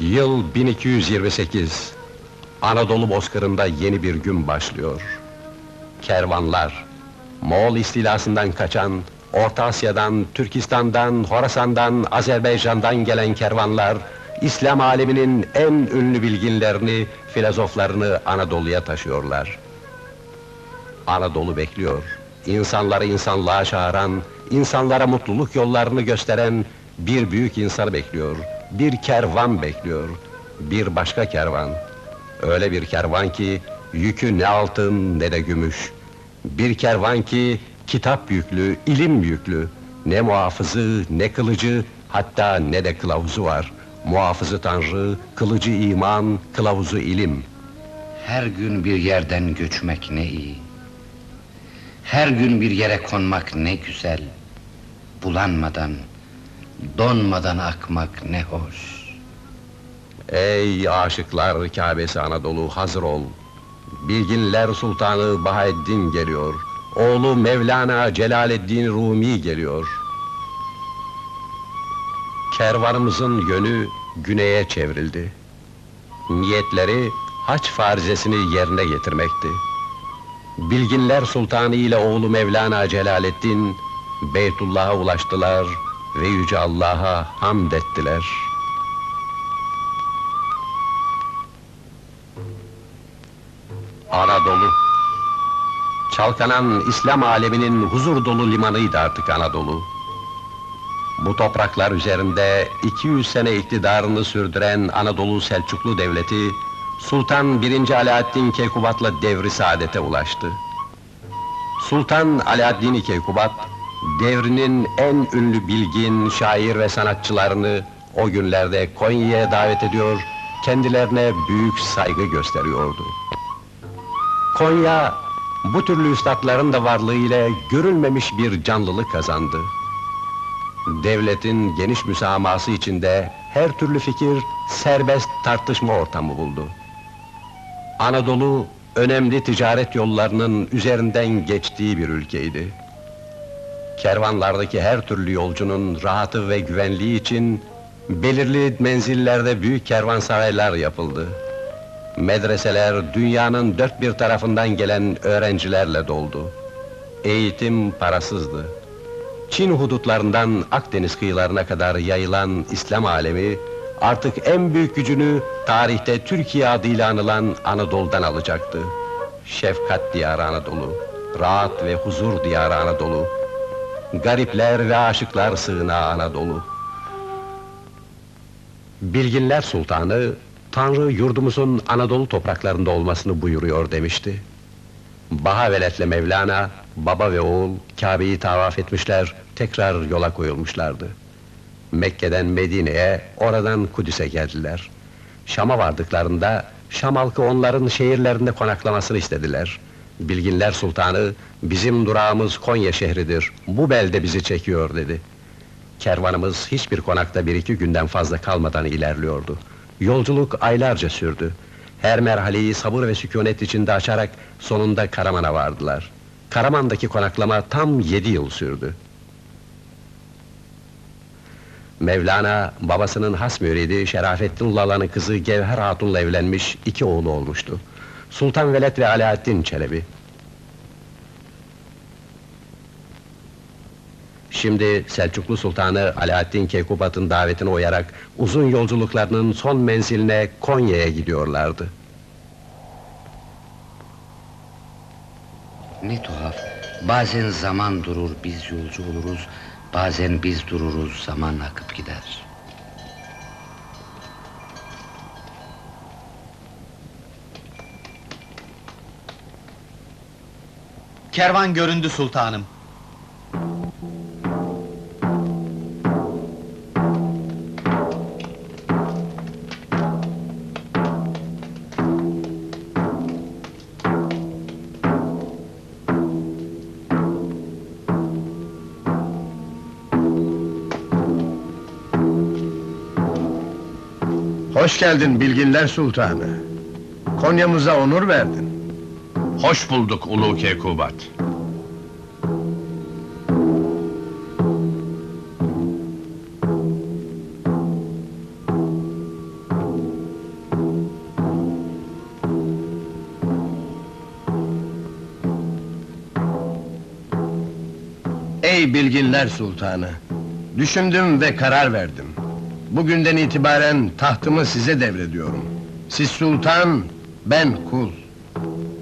Yıl 1228. Anadolu bozkırında yeni bir gün başlıyor. Kervanlar, Moğol istilasından kaçan, Orta Asya'dan, Türkistan'dan, Horasan'dan, Azerbaycan'dan gelen kervanlar, İslam aleminin en ünlü bilginlerini, filozoflarını Anadolu'ya taşıyorlar. Anadolu bekliyor. İnsanları insanlığa çağıran, insanlara mutluluk yollarını gösteren bir büyük insanı bekliyor. Bir kervan bekliyor. Bir başka kervan. Öyle bir kervan ki yükü ne altın ne de gümüş. Bir kervan ki kitap yüklü, ilim yüklü. Ne muhafızı, ne kılıcı, hatta ne de kılavuzu var. Muhafızı Tanrı, kılıcı iman, kılavuzu ilim. Her gün bir yerden göçmek ne iyi. Her gün bir yere konmak ne güzel. Bulanmadan, donmadan akmak ne hoş. Ey aşıklar Kâbesi Anadolu hazır ol. Bilginler Sultanı Bahaeddin geliyor. Oğlu Mevlana Celaleddin Rumi geliyor. Kervanımızın yönü güneye çevrildi. Niyetleri haç farizesini yerine getirmekti. Bilginler Sultanı ile oğlu Mevlana Celaleddin Beytullah'a ulaştılar ve yüce Allah'a hamd ettiler. Anadolu. Çalkanan İslam aleminin huzur dolu limanıydı artık Anadolu. Bu topraklar üzerinde 200 sene iktidarını sürdüren Anadolu Selçuklu Devleti, Sultan 1. Alaaddin Keykubat'la devri saadete ulaştı. Sultan Alaaddin Keykubat, devrinin en ünlü bilgin, şair ve sanatçılarını o günlerde Konya'ya davet ediyor, kendilerine büyük saygı gösteriyordu. Konya, bu türlü üstadların da varlığıyla görülmemiş bir canlılık kazandı. Devletin geniş müsamaması içinde her türlü fikir serbest tartışma ortamı buldu. Anadolu, önemli ticaret yollarının üzerinden geçtiği bir ülkeydi. Kervanlardaki her türlü yolcunun rahatı ve güvenliği için belirli menzillerde büyük kervansaraylar yapıldı. Medreseler dünyanın dört bir tarafından gelen öğrencilerle doldu. Eğitim parasızdı. Çin hudutlarından Akdeniz kıyılarına kadar yayılan İslam alemi artık en büyük gücünü tarihte Türkiye adıyla anılan Anadolu'dan alacaktı. Şefkat diyarı Anadolu, rahat ve huzur diyarı Anadolu, garipler ve aşıklar sığınağı Anadolu. Bilginler Sultanı, Tanrı yurdumuzun Anadolu topraklarında olmasını buyuruyor demişti. Bahavelet'le Mevlana, baba ve oğul Kabe'yi tavaf etmişler, tekrar yola koyulmuşlardı. Mekke'den Medine'ye, oradan Kudüs'e geldiler. Şam'a vardıklarında, Şam halkı onların şehirlerinde konaklamasını istediler. Bilginler Sultanı, bizim durağımız Konya şehridir, bu belde bizi çekiyor dedi. Kervanımız hiçbir konakta bir iki günden fazla kalmadan ilerliyordu. Yolculuk aylarca sürdü. Her merhaleyi sabır ve sükunet içinde açarak sonunda Karaman'a vardılar. Karaman'daki konaklama tam yedi yıl sürdü. Mevlana, babasının has müridi Şerafettin Lala'nın kızı Gevher Hatun'la evlenmiş, iki oğlu olmuştu. Sultan Veled ve Alaaddin Çelebi. Şimdi Selçuklu Sultanı Alaaddin Keykubat'ın davetine uyarak uzun yolculuklarının son menziline Konya'ya gidiyorlardı. Ne tuhaf. Bazen zaman durur biz yolcu oluruz. Bazen biz dururuz zaman akıp gider. Kervan göründü sultanım. Hoş geldin Bilginler Sultanı. Konya'mıza onur verdin. Hoş bulduk Ulu Kekubat. Ey bilginler sultanı! Düşündüm ve karar verdim. Bugünden itibaren tahtımı size devrediyorum. Siz sultan, ben kul.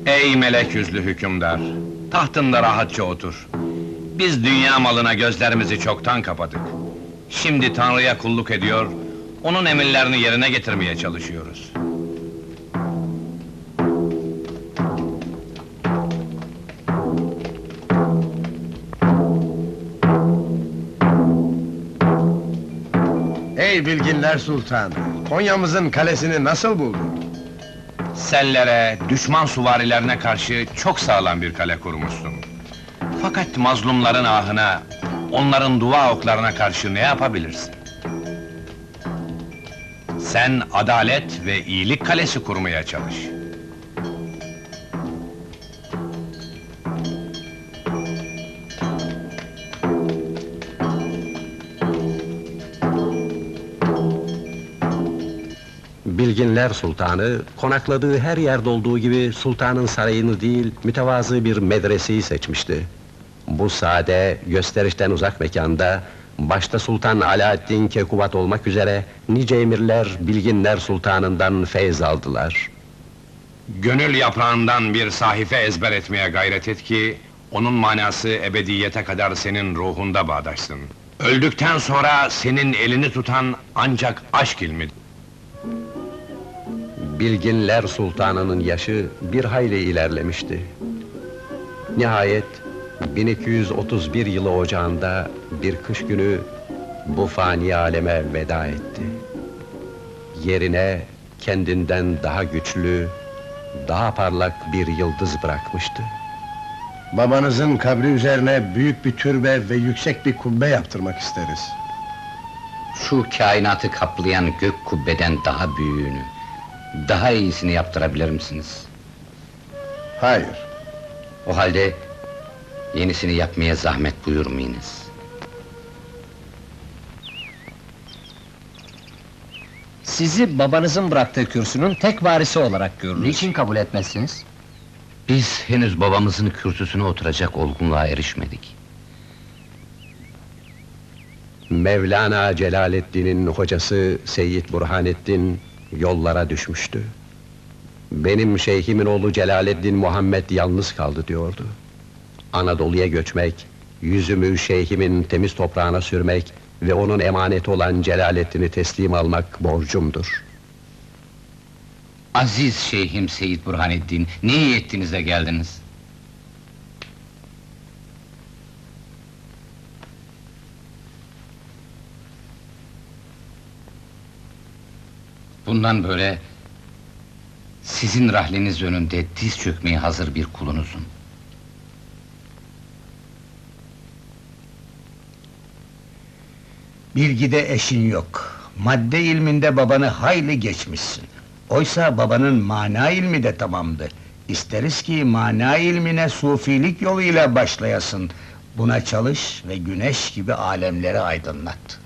Ey melek yüzlü hükümdar! Tahtında rahatça otur. Biz dünya malına gözlerimizi çoktan kapadık. Şimdi Tanrı'ya kulluk ediyor, onun emirlerini yerine getirmeye çalışıyoruz. Ey bilginler sultanı! Konya'mızın kalesini nasıl buldun? Sellere, düşman suvarilerine karşı çok sağlam bir kale kurmuşsun. Fakat mazlumların ahına, onların dua oklarına karşı ne yapabilirsin? Sen adalet ve iyilik kalesi kurmaya çalış. Bilginler Sultanı, konakladığı her yerde olduğu gibi sultanın sarayını değil, mütevazı bir medreseyi seçmişti. Bu sade, gösterişten uzak mekanda, başta Sultan Alaaddin Kekubat olmak üzere, nice emirler Bilginler Sultanı'ndan feyz aldılar. Gönül yaprağından bir sahife ezber etmeye gayret et ki... ...onun manası ebediyete kadar senin ruhunda bağdaşsın. Öldükten sonra senin elini tutan ancak aşk ilmidir. Bilginler Sultanı'nın yaşı bir hayli ilerlemişti. Nihayet 1231 yılı ocağında bir kış günü bu fani aleme veda etti. Yerine kendinden daha güçlü, daha parlak bir yıldız bırakmıştı. Babanızın kabri üzerine büyük bir türbe ve yüksek bir kubbe yaptırmak isteriz. Şu kainatı kaplayan gök kubbeden daha büyüğünü, daha iyisini yaptırabilir misiniz? Hayır, O halde yenisini yapmaya zahmet buyurmayınız. Sizi babanızın bıraktığı kürsünün tek varisi olarak görürüz. Niçin kabul etmezsiniz? Biz henüz babamızın kürsüsüne oturacak olgunluğa erişmedik. Mevlana Celaleddin'in hocası Seyyid Burhanettin yollara düşmüştü. Benim şeyhimin oğlu Celaleddin Muhammed yalnız kaldı diyordu. Anadolu'ya göçmek, yüzümü şeyhimin temiz toprağına sürmek ve onun emaneti olan Celaleddin'i teslim almak borcumdur. Aziz şeyhim Seyit Burhaneddin, ne iyi ettiniz de geldiniz? Bundan böyle sizin rahliniz önünde diz çökmeye hazır bir kulunuzum. Bilgide eşin yok. Madde ilminde babanı hayli geçmişsin. Oysa babanın mana ilmi de tamamdı. İsteriz ki mana ilmine sufilik yoluyla başlayasın. Buna çalış ve güneş gibi alemleri aydınlat.